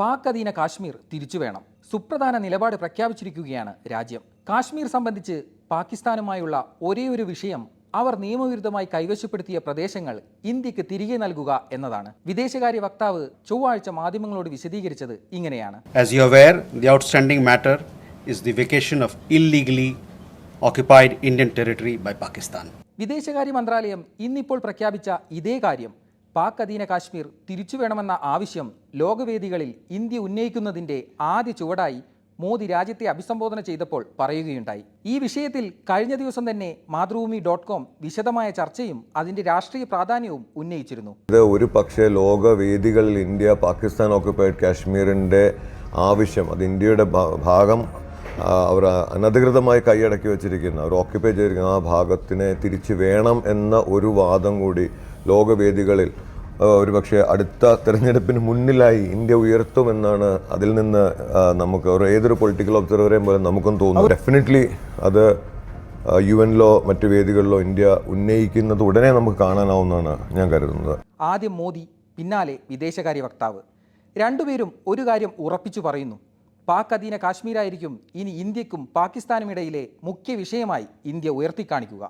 പാക് അധീന കാശ്മീർ തിരിച്ചു വേണം. സുപ്രധാന നിലപാട് പ്രഖ്യാപിച്ചിരിക്കുകയാണ് രാജ്യം. കാശ്മീർ സംബന്ധിച്ച് പാകിസ്ഥാനുമായുള്ള ഒരേയൊരു ഒരു വിഷയം അവർ നിയമവിരുദ്ധമായി കൈവശപ്പെടുത്തിയ പ്രദേശങ്ങൾ ഇന്ത്യയ്ക്ക് തിരികെ നൽകുക എന്നതാണ്. വിദേശകാര്യ വക്താവ് ചൊവ്വാഴ്ച മാധ്യമങ്ങളോട് വിശദീകരിച്ചത് ഇങ്ങനെയാണ്. Indian territory by Pakistan. വിദേശകാര്യ മന്ത്രാലയം ഇന്നിപ്പോൾ പ്രഖ്യാപിച്ച ഇതേ കാര്യം പാക് അധീന കാശ്മീർ തിരിച്ചു വേണമെന്ന ആവശ്യം ലോകവേദികളിൽ ഇന്ത്യ ഉന്നയിക്കുന്നതിന്റെ ആദ്യ ചുവടായി മോദി രാജ്യത്തെ അഭിസംബോധന ചെയ്തപ്പോൾ പറയുകയുണ്ടായി. ഈ വിഷയത്തിൽ കഴിഞ്ഞ ദിവസം തന്നെ മാതൃഭൂമി ഡോട്ട് കോം വിശദമായ ചർച്ചയും അതിന്റെ രാഷ്ട്രീയ പ്രാധാന്യവും ഉന്നയിച്ചിരുന്നു. ഇത് ഒരു പക്ഷേ ലോകവേദികളിൽ ഇന്ത്യ പാകിസ്ഥാൻ ഓക്കുപ്പൈഡ് കാശ്മീരിന്റെ ആവശ്യം അത് ഇന്ത്യയുടെ ഭാഗം അവർ അനധികൃതമായി കൈയടക്കി വെച്ചിരിക്കുന്ന. അവർ ഓക്യുപ്പൈ ചെയ്തിരിക്കുന്ന ആ ഭാഗത്തിനെ തിരിച്ചു വേണം എന്ന ഒരു വാദം കൂടി ലോകവേദികളിൽ. ഒരുപക്ഷെ അടുത്ത തെരഞ്ഞെടുപ്പിന് മുന്നിലായി ഇന്ത്യ ഉയർത്തുമെന്നാണ് അതിൽ നിന്ന് നമുക്ക് ഒരു ഏതൊരു പൊളിറ്റിക്കൽ ഒബ്സർവറേയും പോലെ നമുക്കും തോന്നുന്നു ഡെഫിനറ്റ്ലി അത് യു എനിലോ മറ്റ് വേദികളിലോ ഇന്ത്യ ഉന്നയിക്കുന്നത് ഉടനെ നമുക്ക് കാണാനാവുന്നതാണ് ഞാൻ കരുതുന്നത്. ആദ്യം മോദി പിന്നാലെ വിദേശകാര്യ വക്താവ്. രണ്ടുപേരും ഒരു കാര്യം ഉറപ്പിച്ചു പറയുന്നു. പാക് അധീന കാശ്മീരായിരിക്കും ഇനി ഇന്ത്യക്കും പാകിസ്ഥാനും ഇടയിലെ മുഖ്യ വിഷയമായി ഇന്ത്യ ഉയർത്തിക്കാണിക്കുക.